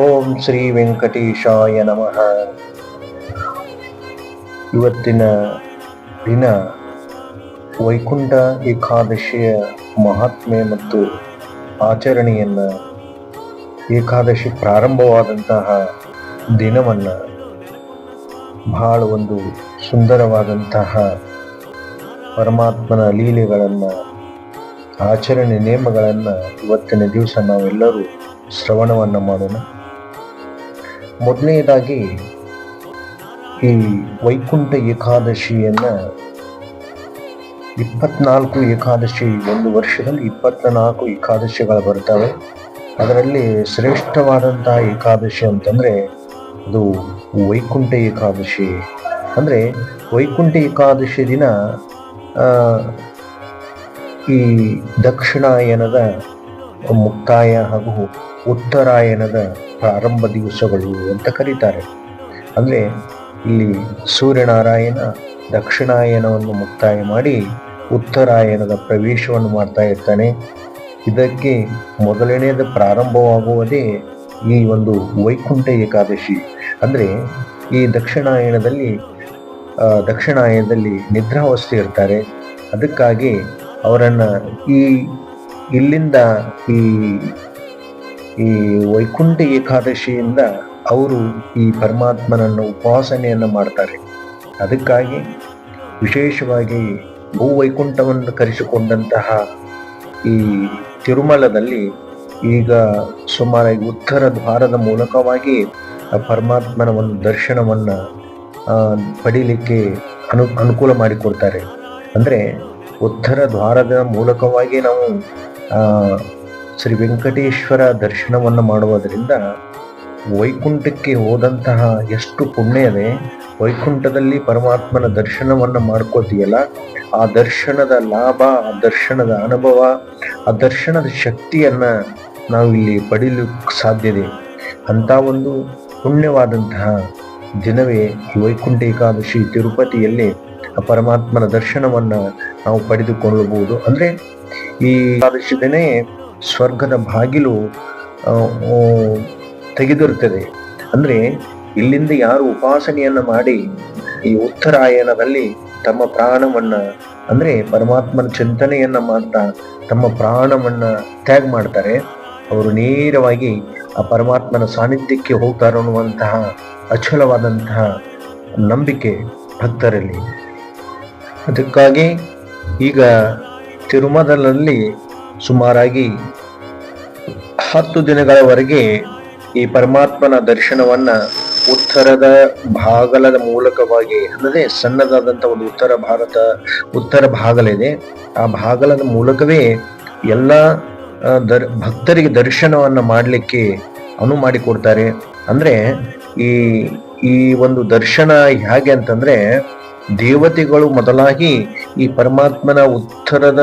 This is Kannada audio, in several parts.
ಓಂ ಶ್ರೀ ವೆಂಕಟೇಶಾಯ ನಮಃ. ಇವತ್ತಿನ ದಿನ ವೈಕುಂಠ ಏಕಾದಶಿಯ ಮಹಾತ್ಮೆ ಮತ್ತು ಆಚರಣೆಯನ್ನು ಏಕಾದಶಿ ಪ್ರಾರಂಭವಾದಂತಹ ದಿನವನ್ನು ಬಹಳ ಒಂದು ಸುಂದರವಾದಂತಹ ಪರಮಾತ್ಮನ ಲೀಲೆಗಳನ್ನು, ಆಚರಣೆ ನಿಯಮಗಳನ್ನು ಇವತ್ತಿನ ದಿವಸ ನಾವೆಲ್ಲರೂ ಶ್ರವಣವನ್ನು ಮಾಡೋಣ. ಮೊದಲನೇದಾಗಿ ಈ ವೈಕುಂಠ ಏಕಾದಶಿಯನ್ನು ಇಪ್ಪತ್ನಾಲ್ಕು ಏಕಾದಶಿ ಒಂದು ವರ್ಷದಲ್ಲಿ ಇಪ್ಪತ್ನಾಲ್ಕು ಏಕಾದಶಿಗಳು ಬರ್ತವೆ ಅದರಲ್ಲಿ ಶ್ರೇಷ್ಠವಾದಂತಹ ಏಕಾದಶಿ ಅಂತಂದರೆ ಅದು ವೈಕುಂಠ ಏಕಾದಶಿ. ಅಂದರೆ ವೈಕುಂಠ ಏಕಾದಶಿ ದಿನ ಈ ದಕ್ಷಿಣಾಯನದ ಮುಕ್ತಾಯ ಹಾಗೂ ಉತ್ತರಾಯಣದ ಪ್ರಾರಂಭ ದಿವಸಗಳು ಅಂತ ಕರೀತಾರೆ. ಅಂದರೆ ಇಲ್ಲಿ ಸೂರ್ಯನಾರಾಯಣ ದಕ್ಷಿಣಾಯನವನ್ನು ಮುಕ್ತಾಯ ಮಾಡಿ ಉತ್ತರಾಯಣದ ಪ್ರವೇಶವನ್ನು ಮಾಡ್ತಾ ಇರ್ತಾನೆ. ಇದಕ್ಕೆ ಮೊದಲನೆಯದು ಪ್ರಾರಂಭವಾಗುವುದೇ ಈ ಒಂದು ವೈಕುಂಠ ಏಕಾದಶಿ. ಅಂದರೆ ಈ ದಕ್ಷಿಣಾಯನದಲ್ಲಿ ದಕ್ಷಿಣಾಯನದಲ್ಲಿ ನಿದ್ರಾವಸ್ಥೆ ಇರ್ತಾರೆ. ಅದಕ್ಕಾಗಿ ಅವರನ್ನು ಈ ಇಲ್ಲಿಂದ ಈ ಈ ವೈಕುಂಠ ಏಕಾದಶಿಯಿಂದ ಅವರು ಈ ಪರಮಾತ್ಮನನ್ನು ಉಪಾಸನೆಯನ್ನು ಮಾಡ್ತಾರೆ. ಅದಕ್ಕಾಗಿ ವಿಶೇಷವಾಗಿ ಭೂ ವೈಕುಂಠವನ್ನು ಕರೆಸಿಕೊಂಡಂತಹ ಈ ತಿರುಮಲದಲ್ಲಿ ಈಗ ಸುಮಾರಾಗಿ ಉತ್ತರ ದ್ವಾರದ ಮೂಲಕವಾಗಿ ಪರಮಾತ್ಮನ ಒಂದು ದರ್ಶನವನ್ನು ಪಡೀಲಿಕ್ಕೆ ಅನು, ಅನುಕೂಲ ಮಾಡಿಕೊಡ್ತಾರೆ. ಅಂದರೆ ಉತ್ತರ ದ್ವಾರದ ಮೂಲಕವಾಗಿ ನಾವು ಶ್ರೀ ವೆಂಕಟೇಶ್ವರ ದರ್ಶನವನ್ನು ಮಾಡುವುದರಿಂದ ವೈಕುಂಠಕ್ಕೆ ಹೋದಂತಹ ಎಷ್ಟು ಪುಣ್ಯವೇ, ವೈಕುಂಠದಲ್ಲಿ ಪರಮಾತ್ಮನ ದರ್ಶನವನ್ನು ಮಾಡ್ಕೋತೀಯಲ್ಲ? ಆ ದರ್ಶನದ ಲಾಭ, ಆ ದರ್ಶನದ ಅನುಭವ, ಆ ದರ್ಶನದ ಶಕ್ತಿಯನ್ನು ನಾವು ಇಲ್ಲಿ ಪಡೆಯಲು ಸಾಧ್ಯತೆ ಅಂಥ ಒಂದು ಪುಣ್ಯವಾದಂತಹ ದಿನವೇ ಈ ವೈಕುಂಠ ಏಕಾದಶಿ ತಿರುಪತಿಯಲ್ಲಿ ಆ ಪರಮಾತ್ಮನ ದರ್ಶನವನ್ನು ನಾವು ಪಡೆದುಕೊಳ್ಳಬಹುದು. ಅಂದ್ರೆ ಈ ಏಕಾದಶಿ ಸ್ವರ್ಗದ ಬಾಗಿಲು ತೆಗೆದಿರುತ್ತದೆ. ಅಂದ್ರೆ ಇಲ್ಲಿಂದ ಯಾರು ಉಪಾಸನೆಯನ್ನು ಮಾಡಿ ಈ ಉತ್ತರಾಯಣದಲ್ಲಿ ತಮ್ಮ ಪ್ರಾಣವನ್ನ, ಅಂದ್ರೆ ಪರಮಾತ್ಮನ ಚಿಂತನೆಯನ್ನ ಮಾಡ್ತಾ ತಮ್ಮ ಪ್ರಾಣವನ್ನ ತ್ಯಾಗ ಮಾಡ್ತಾರೆ, ಅವರು ನೇರವಾಗಿ ಆ ಪರಮಾತ್ಮನ ಸಾನ್ನಿಧ್ಯಕ್ಕೆ ಹೋಗ್ತಾರೆ ಅನ್ನುವಂತಹ ಅಚಲವಾದಂತಹ ನಂಬಿಕೆ ಭಕ್ತರಲ್ಲಿ. ಅದಕ್ಕಾಗಿ ಈಗ ತಿರುಮಲದಲ್ಲಿ ಸುಮಾರಾಗಿ ಹತ್ತು ದಿನಗಳವರೆಗೆ ಈ ಪರಮಾತ್ಮನ ದರ್ಶನವನ್ನ ಉತ್ತರದ ಭಾಗಲದ ಮೂಲಕವಾಗಿ ಅಂದರೆ ಸಣ್ಣದಾದಂಥ ಒಂದು ಉತ್ತರ ಭಾರತ, ಉತ್ತರ ಭಾಗಲಿದೆ. ಆ ಭಾಗಲದ ಮೂಲಕವೇ ಎಲ್ಲ ದರ್, ಭಕ್ತರಿಗೆ ದರ್ಶನವನ್ನು ಮಾಡಲಿಕ್ಕೆ ಅನುವು ಮಾಡಿಕೊಡ್ತಾರೆ. ಅಂದರೆ ಈ ಈ ಒಂದು ದರ್ಶನ ಹೇಗೆ ಅಂತಂದ್ರೆ ದೇವತೆಗಳು ಮೊದಲಾಗಿ ಈ ಪರಮಾತ್ಮನ ಉತ್ತರದ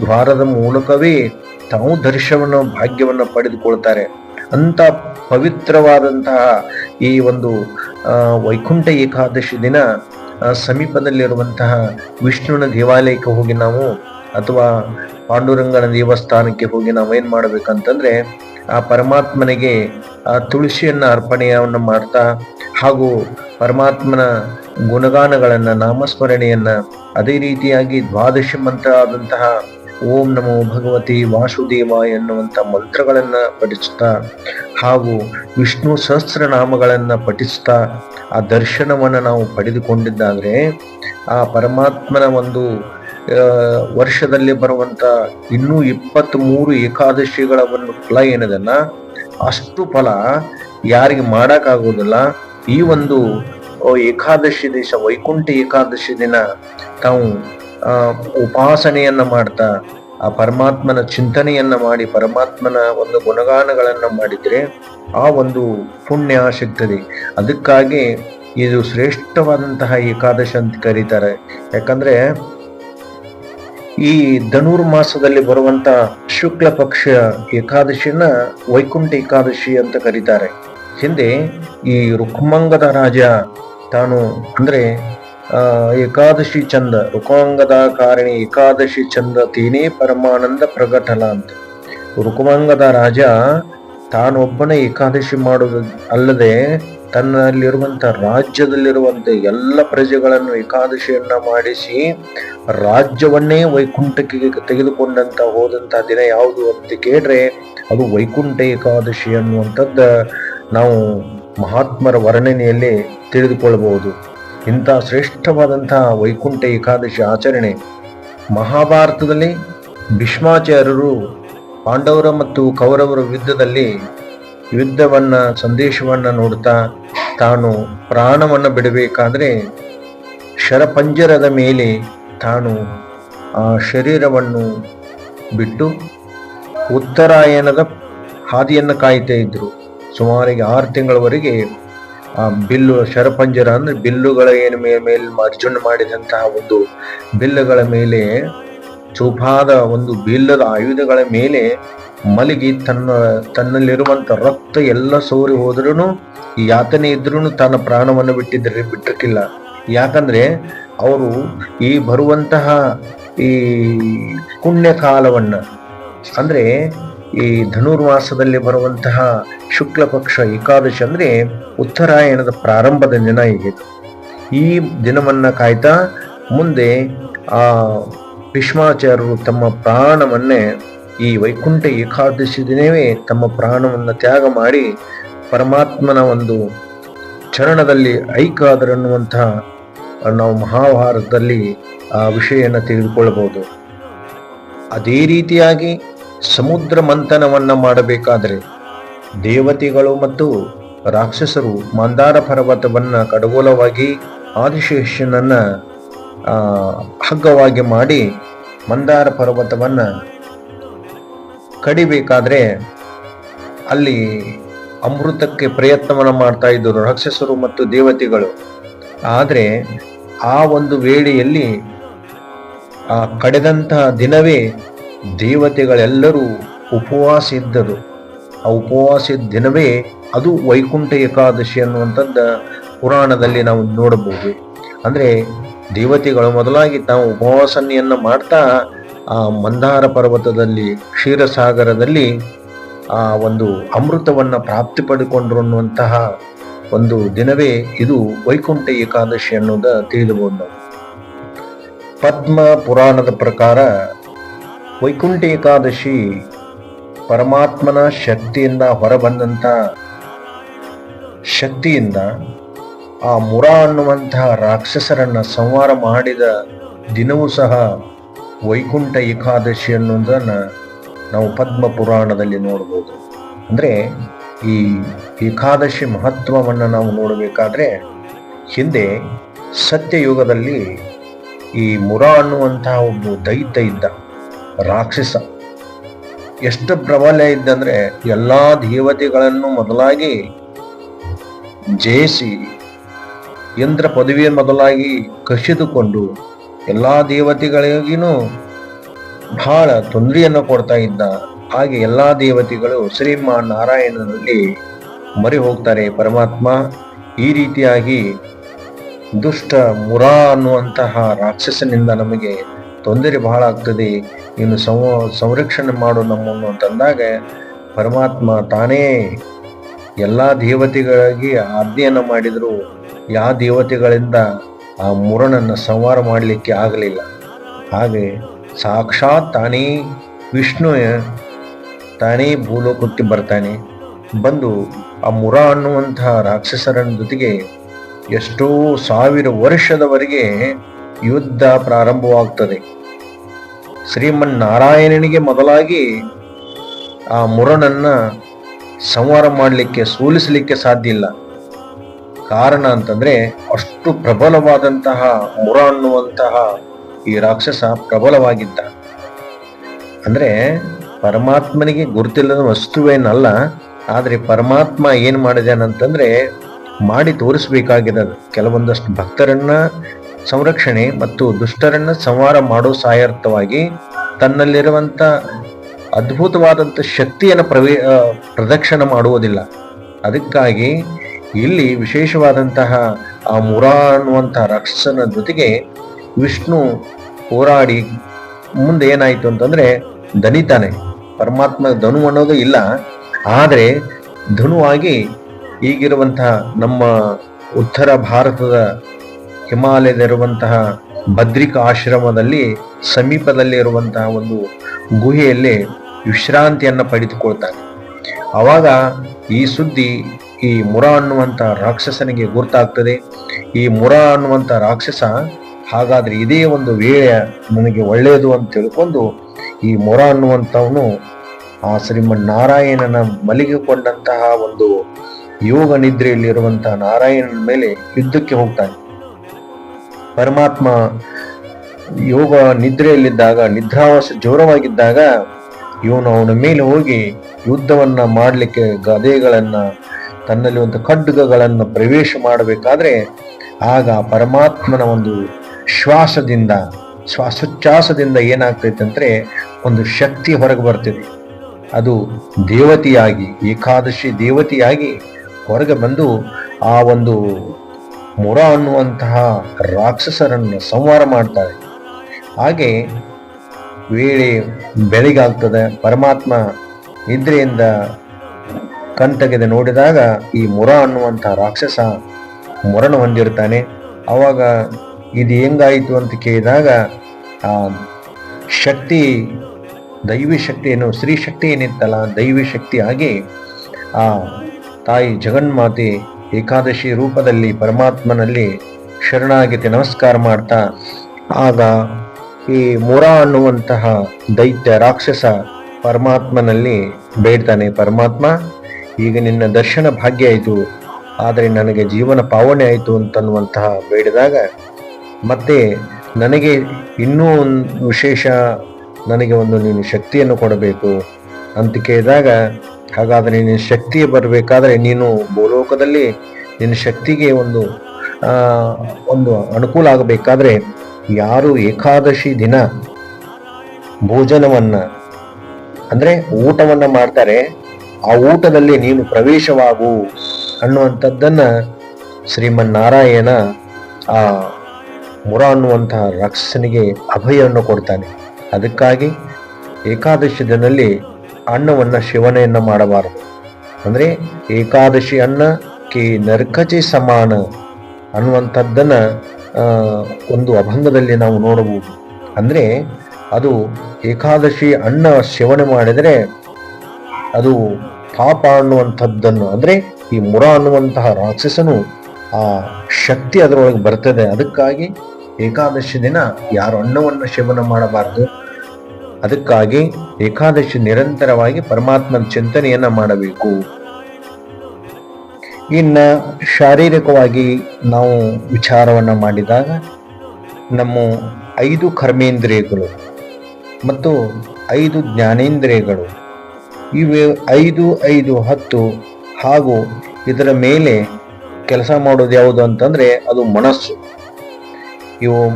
ದ್ವಾರದ ಮೂಲಕವೇ ತಾವು ದರ್ಶನವನ್ನು, ಭಾಗ್ಯವನ್ನು ಪಡೆದುಕೊಳ್ತಾರೆ. ಅಂತ ಪವಿತ್ರವಾದಂತಹ ಈ ಒಂದು ವೈಕುಂಠ ಏಕಾದಶಿ ದಿನ ಸಮೀಪದಲ್ಲಿರುವಂತಹ ವಿಷ್ಣುವಿನ ದೇವಾಲಯಕ್ಕೆ ಹೋಗಿ ನಾವು, ಅಥವಾ ಪಾಂಡುರಂಗನ ದೇವಸ್ಥಾನಕ್ಕೆ ಹೋಗಿ ನಾವು ಏನು ಮಾಡ್ಬೇಕಂತಂದ್ರೆ ಆ ಪರಮಾತ್ಮನಿಗೆ ಆ ತುಳಸಿಯನ್ನು ಅರ್ಪಣೆಯನ್ನು ಮಾಡ್ತಾ ಹಾಗೂ ಪರಮಾತ್ಮನ ಗುಣಗಾನಗಳನ್ನ ನಾಮಸ್ಮರಣೆಯನ್ನ ಅದೇ ರೀತಿಯಾಗಿ ದ್ವಾದಶಿ ಮಂತ್ರ ಆದಂತಹ ಓಂ ನಮೋ ಭಗವತಿ ವಾಸುದೇವ ಎನ್ನುವಂಥ ಮಂತ್ರಗಳನ್ನು ಪಠಿಸ್ತಾ ಹಾಗೂ ವಿಷ್ಣು ಸಹಸ್ರನಾಮಗಳನ್ನ ಪಠಿಸ್ತಾ ಆ ದರ್ಶನವನ್ನು ನಾವು ಪಡೆದುಕೊಂಡಿದ್ದಾದರೆ ಆ ಪರಮಾತ್ಮನ ಒಂದು ವರ್ಷದಲ್ಲಿ ಬರುವಂತ ಇನ್ನೂ ಇಪ್ಪತ್ತ್ ಮೂರು ಏಕಾದಶಿಗಳ ಒಂದು ಫಲ ಏನಿದೆಲ್ಲ ಅಷ್ಟು ಫಲ ಯಾರಿಗೆ ಮಾಡಕ್ಕಾಗೋದಿಲ್ಲ ಈ ಒಂದು ಏಕಾದಶಿ ದಿವಸ, ವೈಕುಂಠ ಏಕಾದಶಿ ದಿನ ತಾವು ಉಪಾಸನೆಯನ್ನ ಮಾಡ್ತಾ, ಆ ಪರಮಾತ್ಮನ ಚಿಂತನೆಯನ್ನ ಮಾಡಿ, ಪರಮಾತ್ಮನ ಒಂದು ಗುಣಗಾನಗಳನ್ನ ಮಾಡಿದ್ರೆ ಆ ಒಂದು ಪುಣ್ಯ ಸಿಗ್ತದೆ. ಅದಕ್ಕಾಗಿ ಇದು ಶ್ರೇಷ್ಠವಾದಂತಹ ಏಕಾದಶಿ ಅಂತ ಕರೀತಾರೆ. ಯಾಕಂದ್ರೆ ಈ ಧನುರ್ ಮಾಸದಲ್ಲಿ ಬರುವಂತ ಶುಕ್ಲ ಪಕ್ಷ ಏಕಾದಶಿನ ವೈಕುಂಠ ಏಕಾದಶಿ ಅಂತ ಕರೀತಾರೆ. ಹಿಂದೆ ಈ ರುಕ್ಮಂಗದ ರಾಜ ತಾನು ಅಂದ್ರೆ ಏಕಾದಶಿ ಚಂದ ರುಕಾಂಗದ ಕಾರಣಿ ಏಕಾದಶಿ ಚಂದ ತೇನೇ ಪರಮಾನಂದ ಪ್ರಗಟಲ ಅಂತ. ರುಕ್ಮಾಂಗದ ರಾಜ ತಾನೊಬ್ಬನೇ ಏಕಾದಶಿ ಮಾಡುವುದು ಅಲ್ಲದೆ ತನ್ನಲ್ಲಿರುವಂತ ರಾಜ್ಯದಲ್ಲಿರುವಂತ ಎಲ್ಲ ಪ್ರಜೆಗಳನ್ನು ಏಕಾದಶಿಯನ್ನು ಮಾಡಿಸಿ ರಾಜ್ಯವನ್ನೇ ವೈಕುಂಠಕ್ಕೆ ತೆಗೆದುಕೊಂಡಂಥ ಹೋದಂಥ ದಿನ ಯಾವುದು ಅಂತ ಕೇಳ್ರೆ ಅದು ವೈಕುಂಠ ಏಕಾದಶಿ ಅನ್ನುವಂಥದ್ದ ನಾವು ಮಹಾತ್ಮರ ವರ್ಣನೆಯಲ್ಲಿ ತಿಳಿದುಕೊಳ್ಳಬಹುದು ಇಂಥ ಶ್ರೇಷ್ಠವಾದಂಥ ವೈಕುಂಠ ಏಕಾದಶಿ ಆಚರಣೆ ಮಹಾಭಾರತದಲ್ಲಿ ಭೀಷ್ಮಾಚಾರ್ಯರು ಪಾಂಡವರ ಮತ್ತು ಕೌರವರ ಯುದ್ಧದಲ್ಲಿ ಯುದ್ಧವನ್ನು, ಸಂದೇಶವನ್ನ ನೋಡ್ತಾ ತಾನು ಪ್ರಾಣವನ್ನು ಬಿಡಬೇಕಾದರೆ ಶರಪಂಜರದ ಮೇಲೆ ತಾನು ಆ ಶರೀರವನ್ನು ಬಿಟ್ಟು ಉತ್ತರಾಯಣದ ಹಾದಿಯನ್ನು ಕಾಯ್ತಾ ಇದ್ದರು ಸುಮಾರಿಗೆ ಆರು ತಿಂಗಳವರೆಗೆ ಆ ಬಿಲ್ಲು ಶರಪಂಜರ ಅಂದ್ರೆ ಬಿಲ್ಲುಗಳ ಏನು ಮೇಲೆ ಮೇಲೆ ಅರ್ಜುನ ಮಾಡಿದಂತಹ ಒಂದು ಬಿಲ್ಲುಗಳ ಮೇಲೆ ಚೂಪಾದ ಒಂದು ಬಿಲ್ಲದ ಆಯುಧಗಳ ಮೇಲೆ ಮಲಗಿ ತನ್ನ ತನ್ನಲ್ಲಿರುವಂತ ರಕ್ತ ಎಲ್ಲ ಸೋರಿ ಹೋದ್ರೂ ಯಾತನೆ ಇದ್ರೂ ತನ್ನ ಪ್ರಾಣವನ್ನು ಬಿಟ್ಟಿದ್ರೆ ಬಿಟ್ಟಿರ್ಕಿಲ್ಲ ಯಾಕಂದ್ರೆ ಅವರು ಈ ಬರುವಂತಹ ಈ ಪುಣ್ಯ ಕಾಲವನ್ನ ಅಂದ್ರೆ ಈ ಧನುರ್ಮಾಸದಲ್ಲಿ ಬರುವಂತಹ ಶುಕ್ಲ ಪಕ್ಷ ಏಕಾದಶಿ ಅಂದ್ರೆ ಉತ್ತರಾಯಣದ ಪ್ರಾರಂಭದ ದಿನ ಇದೆ ಈ ದಿನವನ್ನ ಕಾಯ್ತಾ ಮುಂದೆ ಆ ಭೀಷ್ಮಾಚಾರ್ಯರು ತಮ್ಮ ಪ್ರಾಣವನ್ನೇ ಈ ವೈಕುಂಠ ಏಕಾದಶಿ ದಿನವೇ ತಮ್ಮ ಪ್ರಾಣವನ್ನು ತ್ಯಾಗ ಮಾಡಿ ಪರಮಾತ್ಮನ ಒಂದು ಚರಣದಲ್ಲಿ ಐಕಾದರನ್ನುವಂತಹ ನಾವು ಮಹಾಭಾರತದಲ್ಲಿ ಆ ವಿಷಯನ ತಿಳಿದುಕೊಳ್ಳಬಹುದು. ಅದೇ ರೀತಿಯಾಗಿ ಸಮುದ್ರ ಮಂಥನವನ್ನ ಮಾಡಬೇಕಾದರೆ ದೇವತೆಗಳು ಮತ್ತು ರಾಕ್ಷಸರು ಮಂದಾರ ಪರ್ವತವನ್ನ ಕಡಗೋಲವಾಗಿ ಆದಿಶೇಷನನ್ನ ಹಗ್ಗವಾಗಿ ಮಾಡಿ ಮಂದಾರ ಪರ್ವತವನ್ನ ಕಡಿಬೇಕಾದ್ರೆ ಅಲ್ಲಿ ಅಮೃತಕ್ಕೆ ಪ್ರಯತ್ನವನ್ನು ಮಾಡ್ತಾ ಇದ್ದರು ರಾಕ್ಷಸರು ಮತ್ತು ದೇವತೆಗಳು. ಆದರೆ ಆ ಒಂದು ವೇಳೆಯಲ್ಲಿ, ಆ ಕಡೆದಂತಹ ದಿನವೇ ದೇವತೆಗಳೆಲ್ಲರೂ ಉಪವಾಸ ಇದ್ದರು. ಆ ಉಪವಾಸ ದಿನವೇ ಅದು ವೈಕುಂಠ ಏಕಾದಶಿ ಅನ್ನುವಂಥದ್ದು ಪುರಾಣದಲ್ಲಿ ನಾವು ನೋಡಬಹುದು. ಅಂದ್ರೆ ದೇವತೆಗಳು ಮೊದಲಾಗಿ ತಾವು ಉಪವಾಸನೆಯನ್ನ ಮಾಡ್ತಾ ಆ ಮಂದಾರ ಪರ್ವತದಲ್ಲಿ, ಕ್ಷೀರಸಾಗರದಲ್ಲಿ ಆ ಒಂದು ಅಮೃತವನ್ನ ಪ್ರಾಪ್ತಿ ಪಡೆಕೊಂಡ್ರು ಅನ್ನುವಂತಹ ಒಂದು ದಿನವೇ ಇದು ವೈಕುಂಠ ಏಕಾದಶಿ ಅನ್ನೋದ ತಿಳಿದುಬಹುದು ಪದ್ಮ ಪುರಾಣದ ಪ್ರಕಾರ ವೈಕುಂಠ ಏಕಾದಶಿ ಪರಮಾತ್ಮನ ಶಕ್ತಿಯಿಂದ ಹೊರಬಂದಂಥ ಶಕ್ತಿಯಿಂದ ಆ ಮುರ ಅನ್ನುವಂತಹ ರಾಕ್ಷಸರನ್ನ ಸಂಹಾರ ಮಾಡಿದ ದಿನವೂ ಸಹ ವೈಕುಂಠ ಏಕಾದಶಿ ಅನ್ನೋದನ್ನು ನಾವು ಪದ್ಮ ಪುರಾಣದಲ್ಲಿ ನೋಡ್ಬೋದು. ಅಂದ್ರೆ ಈ ಏಕಾದಶಿ ಮಹತ್ವವನ್ನು ನಾವು ನೋಡಬೇಕಾದ್ರೆ ಹಿಂದೆ ಸತ್ಯಯುಗದಲ್ಲಿ ಈ ಮುರ ಅನ್ನುವಂತಹ ಒಬ್ಬ ದೈತ್ಯ ಇದ್ದ ರಾಕ್ಷಸ. ಎಷ್ಟು ಪ್ರಬಲ ಇದ್ದಂದ್ರೆ ಎಲ್ಲಾ ದೇವತೆಗಳನ್ನು ಮೊದಲಾಗಿ ಜಯಿಸಿ ಯಂತ್ರ ಪದವಿಯ ಮೊದಲಾಗಿ ಕಸಿದುಕೊಂಡು ಎಲ್ಲ ದೇವತೆಗಳಿಗೂ ಬಹಳ ತೊಂದರೆಯನ್ನು ಕೊಡ್ತಾ ಇದ್ದ ಹಾಗೆ ಎಲ್ಲ ದೇವತೆಗಳು ಶ್ರೀಮ ನಾರಾಯಣನಲ್ಲಿ ಮರಿ ಹೋಗ್ತಾರೆ. ಪರಮಾತ್ಮ ಈ ರೀತಿಯಾಗಿ ದುಷ್ಟ, ಮುರ ಅನ್ನುವಂತಹ ರಾಕ್ಷಸನಿಂದ ನಮಗೆ ತೊಂದರೆ ಬಹಳ ಆಗ್ತದೆ. ಇನ್ನು ಸಂರಕ್ಷಣೆ ಮಾಡು ನಮ್ಮನ್ನು ಅಂತಂದಾಗ ಪರಮಾತ್ಮ ತಾನೇ ಎಲ್ಲ ದೇವತೆಗಳಿಗೆ ಆಜ್ಞೆಯನ್ನು ಮಾಡಿದ್ರು. ಯಾವ ದೇವತೆಗಳಿಂದ ಆ ಮುರಣನ್ನು ಸಂಹಾರ ಮಾಡಲಿಕ್ಕೆ ಆಗಲಿಲ್ಲ. ಹಾಗೆ ಸಾಕ್ಷಾತ್ ತಾನೇ ವಿಷ್ಣು ತಾನೇ ಭೂಲೋಕಕ್ಕೆ ಬರ್ತಾನೆ. ಬಂದು ಆ ಮುರ ಅನ್ನುವಂತಹ ರಾಕ್ಷಸರ ಜೊತೆಗೆ ಎಷ್ಟೋ ಸಾವಿರ ವರ್ಷದವರೆಗೆ ಯುದ್ಧ ಪ್ರಾರಂಭವಾಗ್ತದೆ. ಶ್ರೀಮನ್ ನಾರಾಯಣನಿಗೆ ಮೊದಲಾಗಿ ಆ ಮುರನನ್ನ ಸಂಹಾರ ಮಾಡಲಿಕ್ಕೆ, ಸೋಲಿಸಲಿಕ್ಕೆ ಸಾಧ್ಯ ಇಲ್ಲ. ಕಾರಣ ಅಂತಂದ್ರೆ ಅಷ್ಟು ಪ್ರಬಲವಾದಂತಹ ಮುರ ಅನ್ನುವಂತಹ ಈ ರಾಕ್ಷಸ ಪ್ರಬಲವಾಗಿದ್ದ. ಅಂದ್ರೆ ಪರಮಾತ್ಮನಿಗೆ ಗುರುತಿಲ್ಲದ ವಸ್ತುವೇನಲ್ಲ, ಆದ್ರೆ ಪರಮಾತ್ಮ ಏನ್ ಮಾಡಿದಾನಂತಂದ್ರೆ ಮಾಡಿ ತೋರಿಸ್ಬೇಕಾಗಿದೆ ಕೆಲವೊಂದಷ್ಟು ಭಕ್ತರನ್ನ ಸಂರಕ್ಷಣೆ ಮತ್ತು ದುಷ್ಟರನ್ನ ಸಂಹಾರ ಮಾಡೋ ಸಾಯಾರ್ಥವಾಗಿ ತನ್ನಲ್ಲಿರುವಂತ ಅದ್ಭುತವಾದಂಥ ಶಕ್ತಿಯನ್ನು ಪ್ರವೇ ಪ್ರದಕ್ಷಿಣ ಮಾಡುವುದಿಲ್ಲ. ಅದಕ್ಕಾಗಿ ಇಲ್ಲಿ ವಿಶೇಷವಾದಂತಹ ಆ ಮುರ ಅನ್ನುವಂತಹ ರಾಕ್ಷಸನ ಜೊತೆಗೆ ವಿಷ್ಣು ಹೋರಾಡಿ ಮುಂದೆ ಏನಾಯಿತು ಅಂತಂದ್ರೆ ದನಿತಾನೆ ಪರಮಾತ್ಮ ಧನು ಅನ್ನೋದು ಇಲ್ಲ. ಆದರೆ ಧನುವಾಗಿ ಈಗಿರುವಂತಹ ನಮ್ಮ ಉತ್ತರ ಭಾರತದ ಹಿಮಾಲಯದಲ್ಲಿರುವಂತಹ ಭದ್ರಿಕಾ ಆಶ್ರಮದಲ್ಲಿ ಸಮೀಪದಲ್ಲಿ ಇರುವಂತಹ ಒಂದು ಗುಹೆಯಲ್ಲಿ ವಿಶ್ರಾಂತಿಯನ್ನು ಪಡೆದುಕೊಳ್ತಾನೆ. ಆವಾಗ ಈ ಸುದ್ದಿ ಈ ಮುರ ಅನ್ನುವಂಥ ರಾಕ್ಷಸನಿಗೆ ಗುರ್ತಾಗ್ತದೆ. ಈ ಮುರ ಅನ್ನುವಂಥ ರಾಕ್ಷಸ ಹಾಗಾದ್ರೆ ಇದೇ ಒಂದು ವೇಳೆ ನನಗೆ ಒಳ್ಳೆಯದು ಅಂತ ತಿಳ್ಕೊಂಡು ಈ ಮುರ ಅನ್ನುವಂಥವನು ಆ ಶ್ರೀಮನ್ನಾರಾಯಣನ ಮಲಗಿಕೊಂಡಂತಹ ಒಂದು ಯೋಗ ನಿದ್ರೆಯಲ್ಲಿರುವಂತಹ ನಾರಾಯಣನ ಮೇಲೆ ಯುದ್ಧಕ್ಕೆ ಹೋಗ್ತಾನೆ. ಪರಮಾತ್ಮ ಯೋಗ ನಿದ್ರೆಯಲ್ಲಿದ್ದಾಗ, ನಿದ್ರಾವಾಸ ಜೋರವಾಗಿದ್ದಾಗ ಇವನು ಅವನ ಮೇಲೆ ಹೋಗಿ ಯುದ್ಧವನ್ನ ಮಾಡಲಿಕ್ಕೆ ಗದೆಗಳನ್ನ ತನ್ನಲ್ಲಿ ಒಂದು ಖಡ್ಗಗಳನ್ನು ಪ್ರವೇಶ ಮಾಡಬೇಕಾದ್ರೆ ಆಗ ಪರಮಾತ್ಮನ ಒಂದು ಶ್ವಾಸದಿಂದ ಶ್ವಾಸೋಚ್ಛ್ವಾಸದಿಂದ ಏನಾಗ್ತೈತೆ ಅಂದ್ರೆ ಒಂದು ಶಕ್ತಿ ಹೊರಗೆ ಬರ್ತಿದೆ. ಅದು ದೇವತೆಯಾಗಿ, ಏಕಾದಶಿ ದೇವತೆಯಾಗಿ ಹೊರಗೆ ಬಂದು ಆ ಒಂದು ಮೊರ ಅನ್ನುವಂತಹ ರಾಕ್ಷಸರನ್ನು ಸಂಹಾರ ಮಾಡ್ತಾರೆ. ಹಾಗೆ ವೇಳೆ ಬೆಳಿಗಾಗ್ತದೆ, ಪರಮಾತ್ಮ ನಿದ್ರೆಯಿಂದ ಕಣ್ತೆಗೆದು ನೋಡಿದಾಗ ಈ ಮುರ ಅನ್ನುವಂಥ ರಾಕ್ಷಸ ಮರಣ ಹೊಂದಿರ್ತಾನೆ. ಅವಾಗ ಇದು ಹೆಂಗಾಯಿತು ಅಂತ ಕೇಳಿದಾಗ, ಆ, ಶಕ್ತಿ, ದೈವಿ ಶಕ್ತಿ ಏನು ಸ್ತ್ರೀ ಶಕ್ತಿ ಏನಿತ್ತಲ್ಲ, ದೈವಿ ಶಕ್ತಿ ಆಗಿ, ಆ, ತಾಯಿ ಜಗನ್ಮಾತೆ ಏಕಾದಶಿ ರೂಪದಲ್ಲಿ ಪರಮಾತ್ಮನಲ್ಲಿ ಶರಣಾಗತಿ ನಮಸ್ಕಾರ ಮಾಡ್ತಾ, ಆಗ ಈ ಮುರ ಅನ್ನುವಂತಹ ದೈತ್ಯ ರಾಕ್ಷಸ ಪರಮಾತ್ಮನಲ್ಲಿ ಬೇಡ್ತಾನೆ. ಪರಮಾತ್ಮ ಈಗ ನಿನ್ನ ದರ್ಶನ ಭಾಗ್ಯ ಆಯಿತು. ಆದರೆ ನನಗೆ ಜೀವನ ಪಾವನೆ ಆಯಿತು ಅಂತನ್ನುವಂತಹ ಬೇಡಿದಾಗ ಮತ್ತೆ ನನಗೆ ಇನ್ನೂ ಒಂದು ವಿಶೇಷ ನನಗೆ ಒಂದು ನೀನು ಶಕ್ತಿಯನ್ನು ಕೊಡಬೇಕು ಅಂತ ಕೇಳಿದಾಗ, ಹಾಗಾದರೆ ನಿನ್ನ ಶಕ್ತಿ ಬರಬೇಕಾದ್ರೆ ನೀನು ಭೂಲೋಕದಲ್ಲಿ ನಿನ್ನ ಶಕ್ತಿಗೆ ಒಂದು ಒಂದು ಅನುಕೂಲ ಆಗಬೇಕಾದ್ರೆ ಯಾರು ಏಕಾದಶಿ ದಿನ ಭೋಜನವನ್ನು, ಅಂದರೆ ಊಟವನ್ನು ಮಾಡ್ತಾರೆ. ಆ ಊಟದಲ್ಲಿ ನೀನು ಪ್ರವೇಶವಾಗು ಅನ್ನುವಂಥದ್ದನ್ನ ಶ್ರೀಮನ್ನಾರಾಯಣ ಆ ಮುರ ಅನ್ನುವಂತಹ ರಕ್ಷನಿಗೆ ಅಭಯವನ್ನು ಕೊಡ್ತಾನೆ. ಅದಕ್ಕಾಗಿ ಏಕಾದಶಿ ದಿನದಲ್ಲಿ ಅನ್ನವನ್ನು ಶಿವನೆಯನ್ನು ಮಾಡಬಾರದು. ಅಂದರೆ ಏಕಾದಶಿ ಅನ್ನ ಕಿ ನರ್ಕಚಿ ಸಮಾನ ಅನ್ನುವಂಥದ್ದನ್ನು ಒಂದು ಅಭಂಗದಲ್ಲಿ ನಾವು ನೋಡಬಹುದು. ಅಂದರೆ ಅದು ಏಕಾದಶಿ ಅನ್ನ ಸೇವನೆ ಮಾಡಿದರೆ ಅದು ಪಾಪ ಅನ್ನುವಂಥದ್ದನ್ನು ಅಂದ್ರೆ ಈ ಮುರ ಅನ್ನುವಂತಹ ರಾಕ್ಷಸನು ಆ ಶಕ್ತಿ ಅದರೊಳಗೆ ಬರ್ತದೆ. ಅದಕ್ಕಾಗಿ ಏಕಾದಶಿ ದಿನ ಯಾರು ಅನ್ನವನ್ನು ಸೇವನೆ ಮಾಡಬಾರದು. ಅದಕ್ಕಾಗಿ ಏಕಾದಶಿ ನಿರಂತರವಾಗಿ ಪರಮಾತ್ಮನ ಚಿಂತನೆಯನ್ನ ಮಾಡಬೇಕು. ಇನ್ನ ಶಾರೀರಿಕವಾಗಿ ನಾವು ವಿಚಾರವನ್ನ ಮಾಡಿದಾಗ ನಮ್ಮ ಐದು ಕರ್ಮೇಂದ್ರಿಯಗಳು ಮತ್ತು ಐದು ಜ್ಞಾನೇಂದ್ರಿಯಗಳು ಇವೆ ಐದು ಐದು, ಹತ್ತು. ಹಾಗೂ ಇದರ ಮೇಲೆ ಕೆಲಸ ಮಾಡೋದು ಯಾವುದು ಅಂತಂದರೆ ಅದು ಮನಸ್ಸು. ಇವು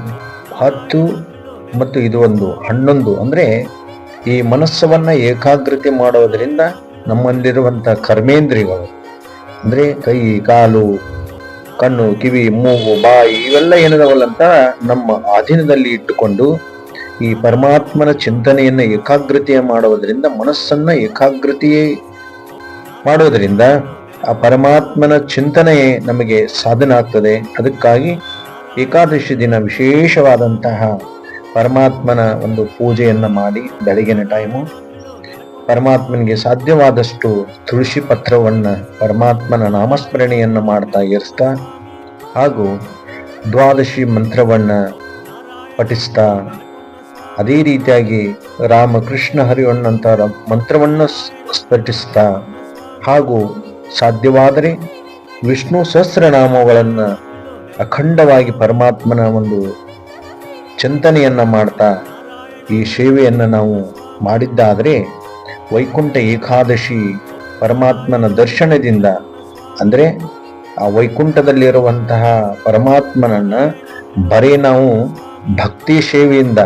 ಹತ್ತು ಮತ್ತು ಇದು ಒಂದು ಹನ್ನೊಂದು. ಅಂದರೆ ಈ ಮನಸ್ಸನ್ನು ಏಕಾಗ್ರತೆ ಮಾಡೋದರಿಂದ ನಮ್ಮಲ್ಲಿರುವಂಥ ಕರ್ಮೇಂದ್ರಿಯಗಳು. ಅಂದರೆ ಕೈ, ಕಾಲು, ಕಣ್ಣು, ಕಿವಿ, ಮೂಗು, ಬಾಯಿ ಇವೆಲ್ಲ ಏನಿದಾವಲ್ಲ ಅಂತ ನಮ್ಮ ಅಧೀನದಲ್ಲಿ ಇಟ್ಟುಕೊಂಡು ಈ ಪರಮಾತ್ಮನ ಚಿಂತನೆಯನ್ನು ಏಕಾಗ್ರತೆಯ ಮಾಡುವುದರಿಂದ, ಮನಸ್ಸನ್ನು ಏಕಾಗ್ರತೆಯೇ ಮಾಡೋದರಿಂದ ಆ ಪರಮಾತ್ಮನ ಚಿಂತನೆಯೇ ನಮಗೆ ಸಾಧನ ಆಗ್ತದೆ ಅದಕ್ಕಾಗಿ ಏಕಾದಶಿ ದಿನ ವಿಶೇಷವಾದಂತಹ ಪರಮಾತ್ಮನ ಒಂದು ಪೂಜೆಯನ್ನು ಮಾಡಿ ಬೆಳಗಿನ ಟೈಮು ಪರಮಾತ್ಮನಿಗೆ ಸಾಧ್ಯವಾದಷ್ಟು ತುಳಸಿ ಪತ್ರವನ್ನು ಪರಮಾತ್ಮನ ನಾಮಸ್ಮರಣೆಯನ್ನು ಮಾಡ್ತಾ ಇರಿಸ್ತಾ ಹಾಗೂ ದ್ವಾದಶಿ ಮಂತ್ರವನ್ನು ಪಠಿಸ್ತಾ ಅದೇ ರೀತಿಯಾಗಿ ರಾಮ ಕೃಷ್ಣ ಹರಿವಣ್ಣಂತ ಮಂತ್ರವನ್ನು ಸ್- ಪಠಿಸ್ತಾ ಹಾಗೂ ಸಾಧ್ಯವಾದರೆ ವಿಷ್ಣು ಸಹಸ್ರನಾಮಗಳನ್ನು ಅಖಂಡವಾಗಿ ಪರಮಾತ್ಮನ ಒಂದು ಚಿಂತನೆಯನ್ನು ಮಾಡ್ತಾ ಈ ಸೇವೆಯನ್ನು ನಾವು ಮಾಡಿದ್ದಾದರೆ ವೈಕುಂಠ ಏಕಾದಶಿ ಪರಮಾತ್ಮನ ದರ್ಶನದಿಂದ, ಅಂದರೆ ಆ ವೈಕುಂಠದಲ್ಲಿರುವಂತಹ ಪರಮಾತ್ಮನನ್ನು ಬರೀ ನಾವು ಭಕ್ತಿ ಸೇವೆಯಿಂದ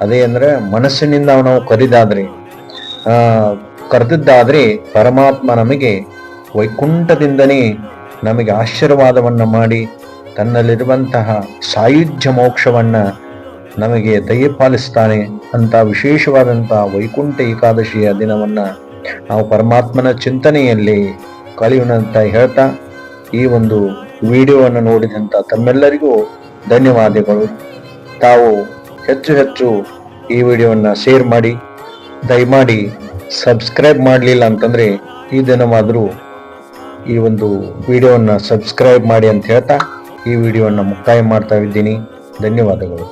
ಅದೇ ಅಂದ್ರೆ ಮನಸ್ಸಿನಿಂದ ನಾವು ಕರೆದಾದ್ರೆ. ಆ, ಕರೆದಿದ್ದಾದ್ರೆ ಪರಮಾತ್ಮ ನಮಗೆ ವೈಕುಂಠದಿಂದನೇ ನಮಗೆ ಆಶೀರ್ವಾದವನ್ನ ಮಾಡಿ ತನ್ನಲ್ಲಿರುವಂತಹ ಸಾಯುಜ್ಯ ಮೋಕ್ಷವನ್ನ ನಮಗೆ ದಯಪಾಲಿಸ್ತಾನೆ ಅಂತ ವಿಶೇಷವಾದಂತಹ ವೈಕುಂಠ ಏಕಾದಶಿಯ ದಿನವನ್ನ ನಾವು ಪರಮಾತ್ಮನ ಚಿಂತನೆಯಲ್ಲಿ ಕಳೆಯೋಣಂತ ಹೇಳ್ತಾ ಈ ಒಂದು ವಿಡಿಯೋವನ್ನು ನೋಡಿದಂಥ ತಮ್ಮೆಲ್ಲರಿಗೂ ಧನ್ಯವಾದಗಳು. ತಾವು ಹೆಚ್ಚು ಹೆಚ್ಚು ಈ ವಿಡಿಯೋವನ್ನು ಶೇರ್ ಮಾಡಿ, ದಯಮಾಡಿ ಸಬ್ಸ್ಕ್ರೈಬ್ ಮಾಡಲಿಲ್ಲ ಅಂತಂದರೆ ಈ ದಿನವಾದರೂ ಈ ಒಂದು ವಿಡಿಯೋವನ್ನು ಸಬ್ಸ್ಕ್ರೈಬ್ ಮಾಡಿ ಅಂತ ಹೇಳ್ತಾ ಈ ವಿಡಿಯೋವನ್ನು ಮುಕ್ತಾಯ ಮಾಡ್ತಾ ಇದ್ದೀನಿ. ಧನ್ಯವಾದಗಳು.